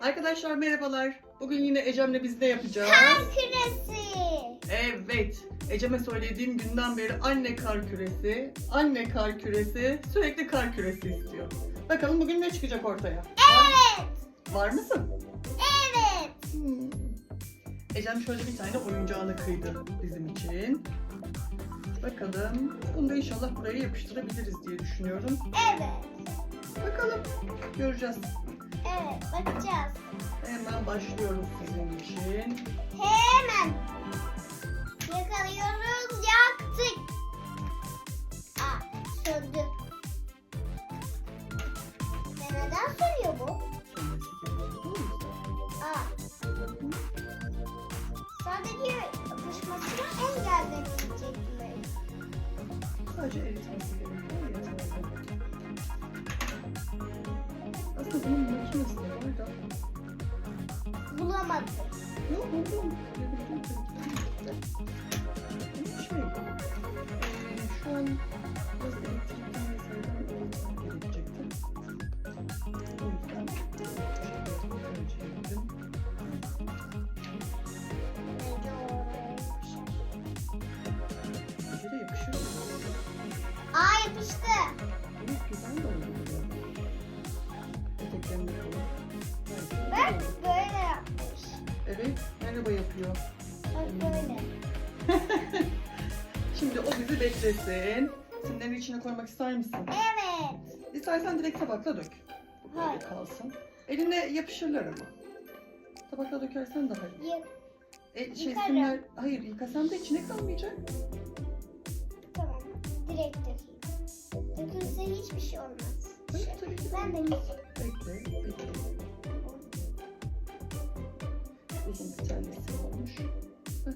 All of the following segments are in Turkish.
Arkadaşlar merhabalar. Bugün yine Ecem'le biz ne yapacağız? Kar küresi. Evet. Ecem'e söylediğim günden beri anne kar küresi, anne kar küresi, sürekli kar küresi istiyor. Bakalım bugün ne çıkacak ortaya? Evet. Var mısın? Evet. Hmm. Ecem şöyle bir tane oyuncağını kıydı bizim için. Bakalım. Bunu da inşallah buraya yapıştırabiliriz diye düşünüyorum. Evet. Bakalım. Göreceğiz. Evet. Bakacağız. Hemen başlıyoruz sizin için. Hemen. Yakalıyoruz. Yaktık. Aa, söndü. Oraya yapışır. Bir de yapışıyor. Aa yapıştı. Evet güzel oldu. Merhaba yapıyor. Bak böyle. Şimdi o bizi beklesin. Simleri içine koymak ister misin? Evet. İstersen direkt tabakla dök. Böyle Hayır. kalsın. Eline yapışırlar ama. Tabakla dökersen daha iyi. Yık. E, şey Yıkarım. simler, hayır yıkasan da içine kalmayacak. Tamam. Direkt dökeyim. Dökülse hiçbir şey olmaz. Hayır tabii ki. Ben de yiyeyim. Bekle, bekle. Uzun bir olmuş. Heh.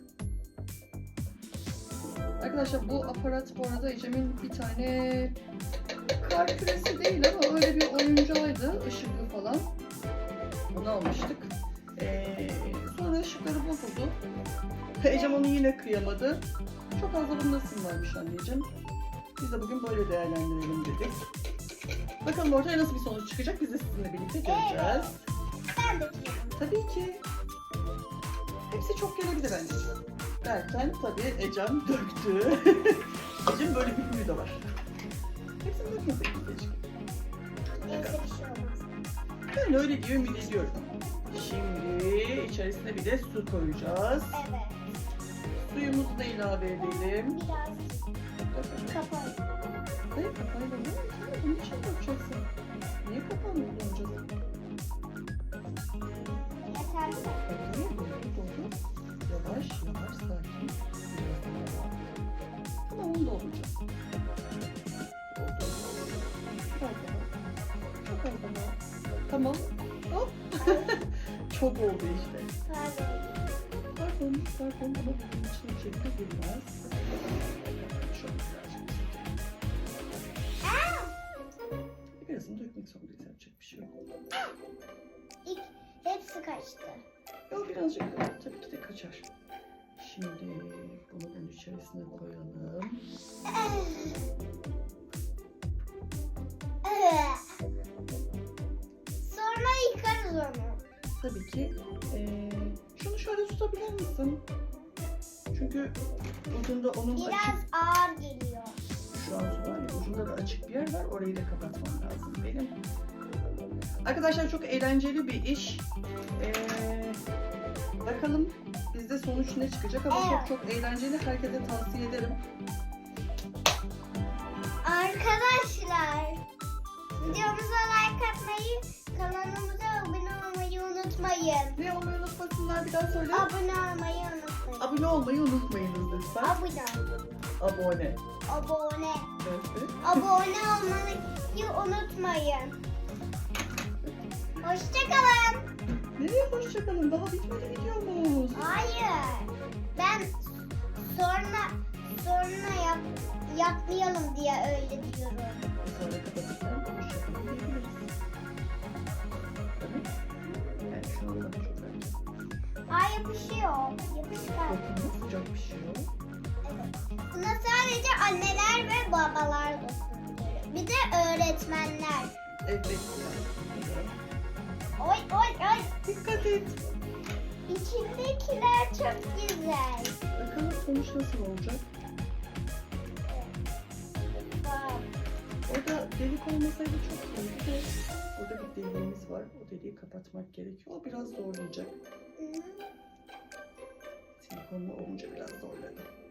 Arkadaşlar bu aparat bu arada Ecem'in bir tane kar küresi değil ama öyle bir oyuncağıydı. ışıklı falan. Onu almıştık. Ee, sonra ışıkları bozuldu. Ecem onu yine kıyamadı. Çok fazla bunda sim varmış anneciğim. Biz de bugün böyle değerlendirelim dedik. Bakalım ortaya nasıl bir sonuç çıkacak biz de sizinle birlikte göreceğiz. Ben dökeyim. Tabii ki. Hepsi çok gelebilir anneciğim. Derken tabii Ecem döktü. Ecem böyle bir huyu da var. Hepsini dökmeseydik keşke. Neyse bir şey olmaz. Ben öyle diye ümit ediyorum. Şimdi içerisine bir de su koyacağız. Evet. Suyumuzu da ilave edelim. Biraz kapalı. Hayır kafayla ne? Sen bunun için yapacaksın. Niye kafanı kullanacağız? Yeterli mi? Doldur. Yavaş, yavaş, sakin. Tamam, onu. Biraz daha. Çok az daha. Tamam. Hop. Çok oldu işte. Pardon. Pardon, pardon ama bunun içine içeride girmez. Şöyle birazcık. Aa! Birazını dökmek zorundayız. Yapacak bir şey yok. İlk hepsi kaçtı. O birazcık tabii ki de kaçar. Şimdi bunu bunun içerisine koyalım. Sonra yıkarız onu. Tabii ki eee, şunu şöyle tutabilir misin? Çünkü ucunda onun Biraz açık, ağır geliyor. şu an su var ya, ucunda da açık bir yer var. Orayı da kapatmam lazım benim. Arkadaşlar çok eğlenceli bir iş. Eee, bakalım bizde sonuç ne çıkacak ama Evet. çok çok eğlenceli. Herkese tavsiye ederim. Arkadaşlar videomuza like atmayı, kanalımıza abone olmayı unutmayın. Ne olmayı unutmasınlar bir daha söyle. Abone olmayı unutmayın. Abone olmayı unutmayınız lütfen. Abone. Abone. Abone. Evet. Abone olmayı unutmayın. Hoşçakalın. Nereye hoşçakalın? Daha bitmedi videomuz. Hayır. Ben sonra sonra yap, yapmayalım diye öyle diyorum. Sonra kapatırken hoşçakalın diyebiliriz. Tabii. Yani şu anda çok erken. Ay yapışıyor. Yapışkan. Bakın sıcak pişiyor. Evet. Buna sadece anneler ve babalar dokunabilir. Bir de öğretmenler. Evet. Oy oy oy. Dikkat et. İçindekiler çok güzel. Bakalım sonuç nasıl olacak? Orada delik olmasaydı çok de burada bir deliğimiz var. O deliği kapatmak gerekiyor. O biraz zorlayacak. Silikonlu olunca biraz zorladı.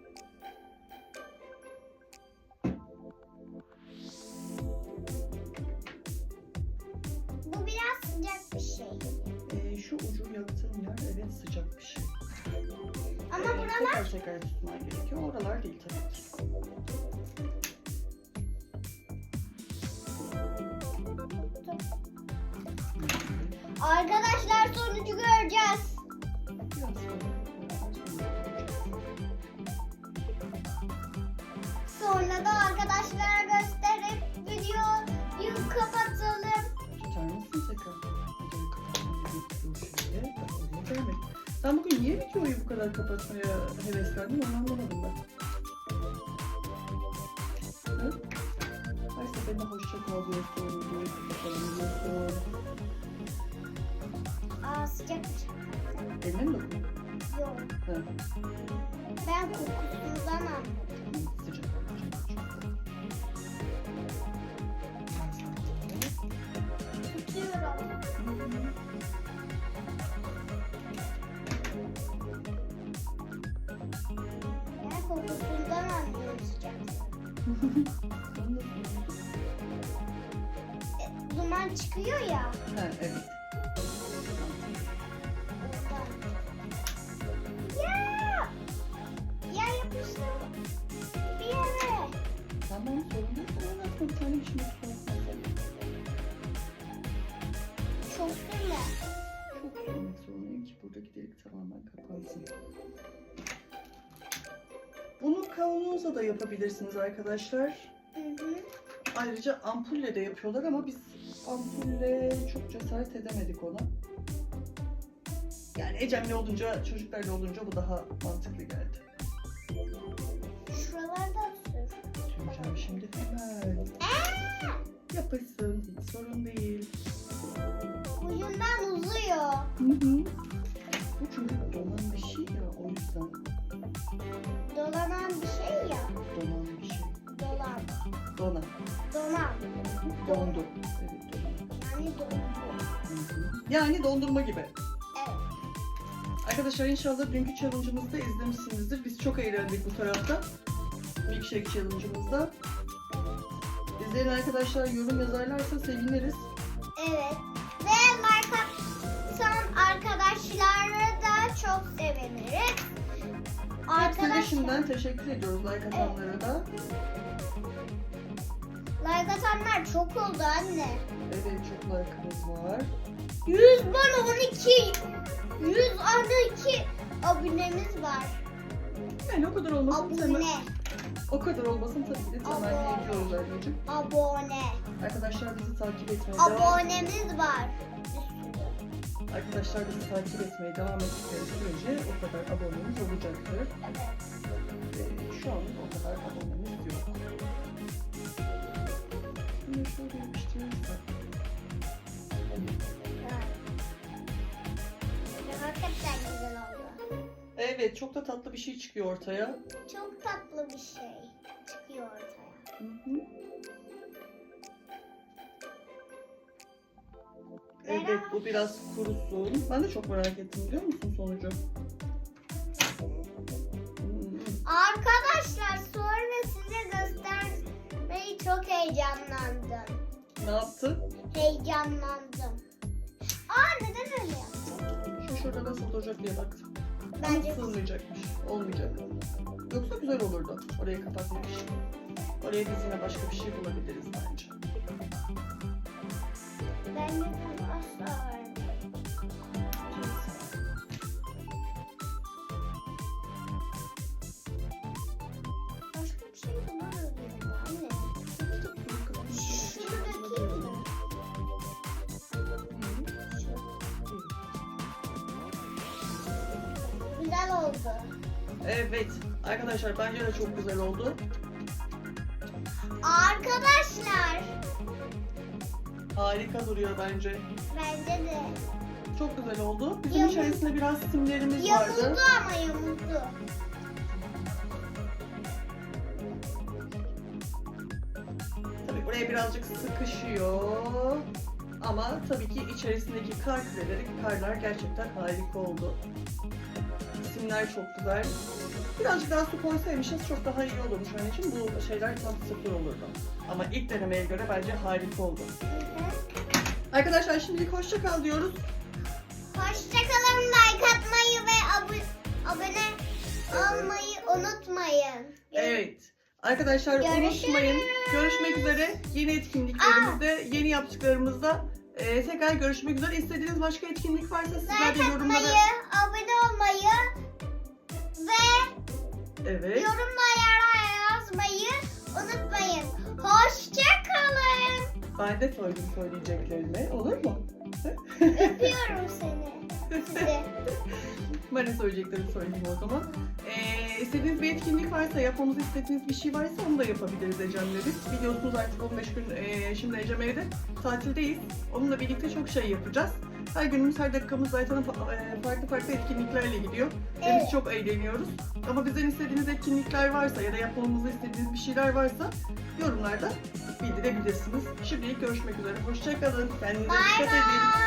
Tekrar tutman gerekiyor. Oralar değil tabii ki. Arkadaşlar sonucu göreceğiz. Sonra da arkadaşlara gösterip videoyu kapatalım. tutar mısın tekrar? Sen bugün niye videoyu bu kadar kapatmaya heveslendin onu anlamadım ben. Hı? Her seferinde hoşça kal diyorsun, kapatalım diyorsun. Aa sıcak Eline mi dokun? yok. Hı. Ben kokusundan anladım. Sıcak kokusundan sıcak. E, duman çıkıyor ya. Ha, evet. Kavanozla da yapabilirsiniz arkadaşlar. Hı hı. Ayrıca ampulle de yapıyorlar ama biz ampulle çok cesaret edemedik ona. Yani Ecem'le olunca, çocuklarla olunca bu daha mantıklı geldi. Şuralarda sür. Şimdi hemen. Yapışsın, hiç sorun değil. Ucundan uzuyor. Hı hı. Bu çünkü donan bir şey ya, o yüzden Dolanan bir şey ya. donan bir şey. Dolan. Donan. Donan. Dondu. Evet, donan. Yani dondu. Yani dondurma gibi. Evet. Arkadaşlar inşallah dünkü challenge'ımızı da izlemişsinizdir. Biz çok eğlendik bu tarafta. Milkshake challenge'ımızda. İzleyen arkadaşlar yorum yazarlarsa seviniriz. Evet. Ve like atan arkadaşlara da çok seviniriz. Hepsine Arkadaşlar şimdiden teşekkür ediyoruz like atanlara da. like atanlar çok oldu anne. Evet çok like'ımız var. 100 bana 12 112 abonemiz var. Yani o kadar olmasın temel. Abone. O kadar olmasın tabii ki de temenni Abone. ediyoruz anneciğim. Abone. Arkadaşlar bizi takip etmeye devam Abonemiz var. Arkadaşlar bizi takip etmeye devam ettikleri sürece o kadar abonemiz olacaktır. Ee, şu an o kadar abonemiz yok. Şunu şöyle yapıştırırsak. Evet. Hakikaten güzel oldu. Evet çok da tatlı bir şey çıkıyor ortaya. Çok tatlı bir şey çıkıyor ortaya. Hı hı. Evet bu biraz kurusun. Ben de çok merak ettim biliyor musun sonucu? Arkadaşlar sonra size göstermeyi çok heyecanlandım. Ne yaptı? Heyecanlandım. Aa neden öyle yaptın? Şu şurada nasıl olacak diye baktım. Bence Ama sığmayacakmış. Olmayacak. Yoksa güzel olurdu. Orayı kapatmak için. Oraya biz yine başka bir şey bulabiliriz bence. bence bunu Güzel oldu. Evet. Arkadaşlar bence de çok güzel oldu. Arkadaşlar Harika duruyor bence. Bence de. Çok güzel oldu. Bizim Yamuldu. içerisinde biraz simlerimiz vardı. Yamuldu ama yamuldu. Tabii buraya birazcık sıkışıyor. Ama tabii ki içerisindeki kar küreleri, karlar gerçekten harika oldu. Simler çok güzel. Birazcık daha su koysaymışız çok daha iyi olurmuş anneciğim. Bu şeyler tam sıfır olurdu. Ama ilk denemeye göre bence harika oldu. Arkadaşlar şimdilik hoşça kal diyoruz. Hoşçakalın. Like atmayı ve abo- abone Evet. olmayı unutmayın. Evet. Arkadaşlar Görüşürüz. unutmayın. Görüşmek üzere. Yeni etkinliklerimizde, yeni yaptıklarımızda e, tekrar görüşmek üzere. İstediğiniz başka etkinlik varsa sizler de Like yorumlara... atmayı, abone olmayı ve Evet. yorumlara yazmayı unutmayın. Hoşçakalın. Ben de söyledim söyleyeceklerimi. Olur mu? Öpüyorum seni. Sizi. Ben de söyleyeceklerimi söyleyeyim o zaman. Ee, istediğiniz bir etkinlik varsa, yapmamızı istediğiniz bir şey varsa onu da yapabiliriz Ecem'le biz. Biliyorsunuz artık 15 gün e, şimdi Ecem evde tatildeyiz. Onunla birlikte çok şey yapacağız. Her günümüz, her dakikamız zaten e, farklı farklı etkinliklerle gidiyor. Ve biz çok eğleniyoruz. Ama bizden istediğiniz etkinlikler varsa ya da yapmamızı istediğiniz bir şeyler varsa yorumlarda bildirebilirsiniz. Şimdilik görüşmek üzere. Hoşçakalın. Kendinize Bye dikkat edin. bye.